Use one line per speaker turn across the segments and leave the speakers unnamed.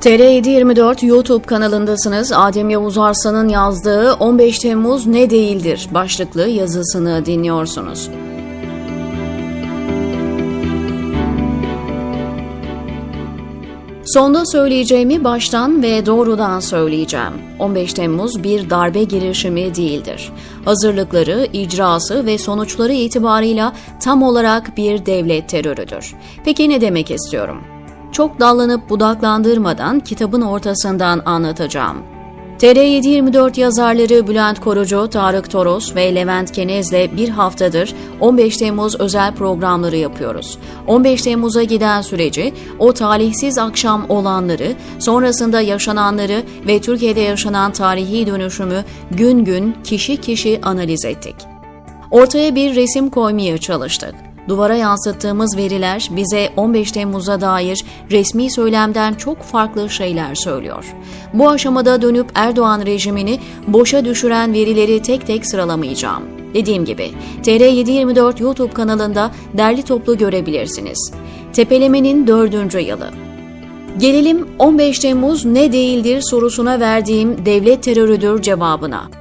TR724 YouTube kanalındasınız. Adem Yavuz Arslan'ın yazdığı 15 Temmuz ne değildir başlıklı yazısını dinliyorsunuz. Sonda söyleyeceğimi baştan ve doğrudan söyleyeceğim. 15 Temmuz bir darbe girişimi değildir. Hazırlıkları, icrası ve sonuçları itibarıyla tam olarak bir devlet terörüdür. Peki ne demek istiyorum? Çok dallanıp budaklandırmadan kitabın ortasından anlatacağım. TR724 yazarları Bülent Korucu, Tarık Toros ve Levent Kenez'le bir haftadır 15 Temmuz özel programları yapıyoruz. 15 Temmuz'a giden süreci, o talihsiz akşam olanları, sonrasında yaşananları ve Türkiye'de yaşanan tarihi dönüşümü gün gün kişi kişi analiz ettik. Ortaya bir resim koymaya çalıştık. Duvara yansıttığımız veriler bize 15 Temmuz'a dair resmi söylemden çok farklı şeyler söylüyor. Bu aşamada dönüp Erdoğan rejimini boşa düşüren verileri tek tek sıralamayacağım. Dediğim gibi TR724 YouTube kanalında derli toplu görebilirsiniz. Tepelemenin dördüncü yılı. Gelelim 15 Temmuz ne değildir sorusuna verdiğim devlet terörüdür cevabına.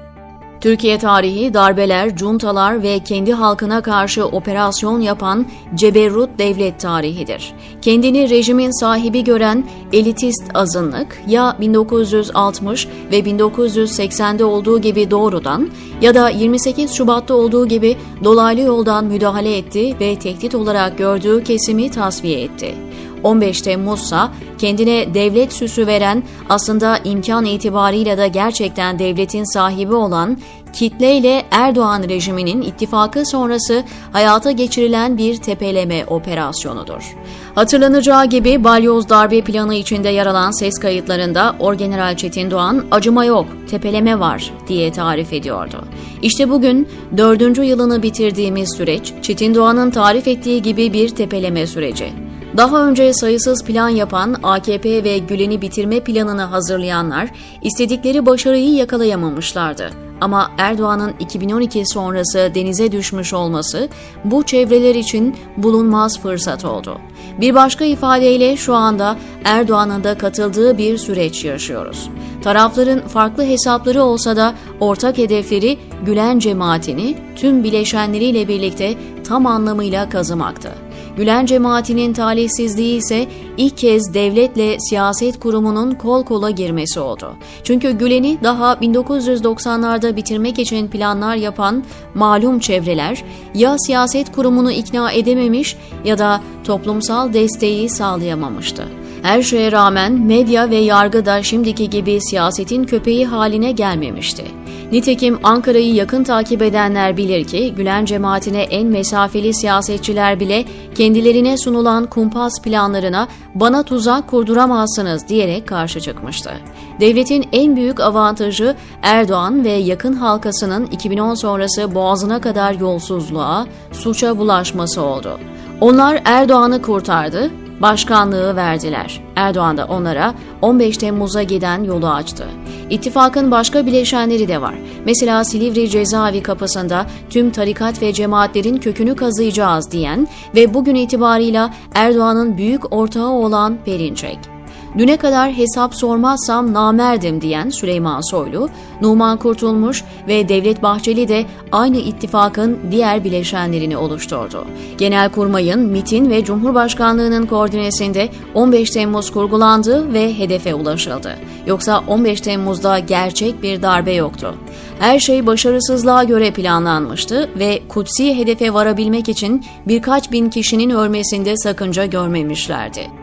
Türkiye tarihi darbeler, cuntalar ve kendi halkına karşı operasyon yapan ceberrut devlet tarihidir. Kendini rejimin sahibi gören elitist azınlık ya 1960 ve 1980'de olduğu gibi doğrudan ya da 28 Şubat'ta olduğu gibi dolaylı yoldan müdahale etti ve tehdit olarak gördüğü kesimi tasfiye etti. 15 Temmuz'sa kendine devlet süsü veren aslında imkan itibarıyla da gerçekten devletin sahibi olan kitleyle Erdoğan rejiminin ittifakı sonrası hayata geçirilen bir tepeleme operasyonudur. Hatırlanacağı gibi balyoz darbe planı içinde yer alan ses kayıtlarında Orgeneral Çetin Doğan acıma yok, tepeleme var diye tarif ediyordu. İşte bugün dördüncü yılını bitirdiğimiz süreç Çetin Doğan'ın tarif ettiği gibi bir tepeleme süreci. Daha önce sayısız plan yapan AKP ve Gülen'i bitirme planını hazırlayanlar istedikleri başarıyı yakalayamamışlardı. Ama Erdoğan'ın 2012 sonrası denize düşmüş olması bu çevreler için bulunmaz fırsat oldu. Bir başka ifadeyle şu anda Erdoğan'ın da katıldığı bir süreç yaşıyoruz. Tarafların farklı hesapları olsa da ortak hedefleri Gülen cemaatini tüm bileşenleriyle birlikte tam anlamıyla kazımaktı. Gülen cemaatinin talihsizliği ise ilk kez devletle siyaset kurumunun kol kola girmesi oldu. Çünkü Gülen'i daha 1990'larda bitirmek için planlar yapan malum çevreler ya siyaset kurumunu ikna edememiş ya da toplumsal desteği sağlayamamıştı. Her şeye rağmen medya ve yargı da şimdiki gibi siyasetin köpeği haline gelmemişti. Nitekim Ankara'yı yakın takip edenler bilir ki Gülen cemaatine en mesafeli siyasetçiler bile kendilerine sunulan kumpas planlarına bana tuzak kurduramazsınız diyerek karşı çıkmıştı. Devletin en büyük avantajı Erdoğan ve yakın halkasının 2010 sonrası boğazına kadar yolsuzluğa, suça bulaşması oldu. Onlar Erdoğan'ı kurtardı, başkanlığı verdiler. Erdoğan da onlara 15 Temmuz'a giden yolu açtı. İttifakın başka bileşenleri de var. Mesela Silivri cezaevi kapısında tüm tarikat ve cemaatlerin kökünü kazıyacağız diyen ve bugün itibarıyla Erdoğan'ın büyük ortağı olan Perinçek. Düne kadar hesap sormazsam namerdim diyen Süleyman Soylu, Numan Kurtulmuş ve Devlet Bahçeli de aynı ittifakın diğer bileşenlerini oluşturdu. Genelkurmay'ın, MIT'in ve Cumhurbaşkanlığının koordinesinde 15 Temmuz kurgulandı ve hedefe ulaşıldı. Yoksa 15 Temmuz'da gerçek bir darbe yoktu. Her şey başarısızlığa göre planlanmıştı ve kutsi hedefe varabilmek için birkaç bin kişinin ölmesinde sakınca görmemişlerdi.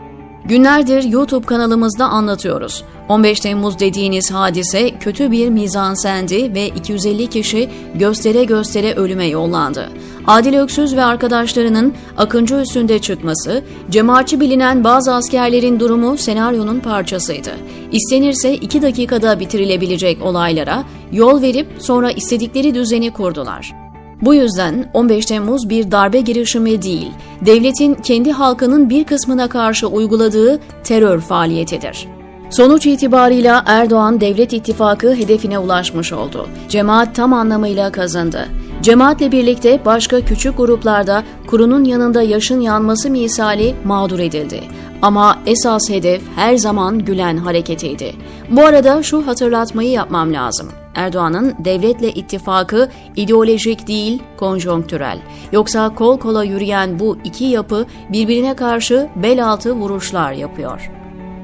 Günlerdir YouTube kanalımızda anlatıyoruz. 15 Temmuz dediğiniz hadise kötü bir mizansendi ve 250 kişi göstere göstere ölüme yollandı. Adil Öksüz ve arkadaşlarının Akıncı üstünde çıkması, cemaatçi bilinen bazı askerlerin durumu senaryonun parçasıydı. İstenirse 2 dakikada bitirilebilecek olaylara yol verip sonra istedikleri düzeni kurdular. Bu yüzden 15 Temmuz bir darbe girişimi değil, devletin kendi halkının bir kısmına karşı uyguladığı terör faaliyetidir. Sonuç itibarıyla Erdoğan Devlet İttifakı hedefine ulaşmış oldu. Cemaat tam anlamıyla kazandı. Cemaatle birlikte başka küçük gruplarda kurunun yanında yaşın yanması misali mağdur edildi. Ama esas hedef her zaman Gülen hareketiydi. Bu arada şu hatırlatmayı yapmam lazım. Erdoğan'ın devletle ittifakı ideolojik değil, konjonktürel. Yoksa kol kola yürüyen bu iki yapı birbirine karşı bel altı vuruşlar yapıyor.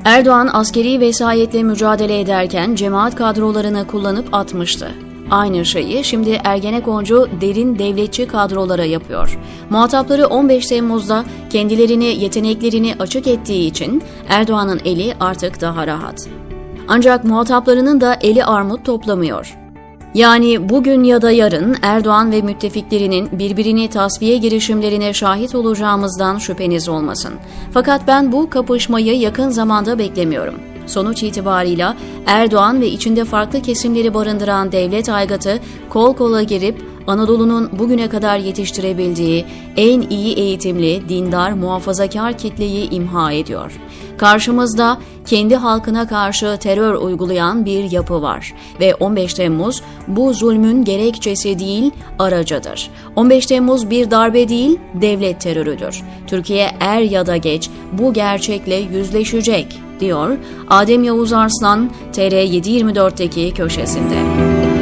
Erdoğan askeri vesayetle mücadele ederken cemaat kadrolarını kullanıp atmıştı. Aynı şeyi şimdi Ergenekoncu derin devletçi kadrolara yapıyor. Muhatapları 15 Temmuz'da kendilerini yeteneklerini açık ettiği için Erdoğan'ın eli artık daha rahat. Ancak muhataplarının da eli armut toplamıyor. Yani bugün ya da yarın Erdoğan ve müttefiklerinin birbirini tasfiye girişimlerine şahit olacağımızdan şüpheniz olmasın. Fakat ben bu kapışmayı yakın zamanda beklemiyorum. Sonuç itibarıyla Erdoğan ve içinde farklı kesimleri barındıran devlet aygıtı kol kola girip Anadolu'nun bugüne kadar yetiştirebildiği en iyi eğitimli, dindar, muhafazakar kitleyi imha ediyor. Karşımızda kendi halkına karşı terör uygulayan bir yapı var ve 15 Temmuz bu zulmün gerekçesi değil, aracıdır. 15 Temmuz bir darbe değil, devlet terörüdür. Türkiye er ya da geç bu gerçekle yüzleşecek diyor Adem Yavuz Arslan TR724'teki köşesinde.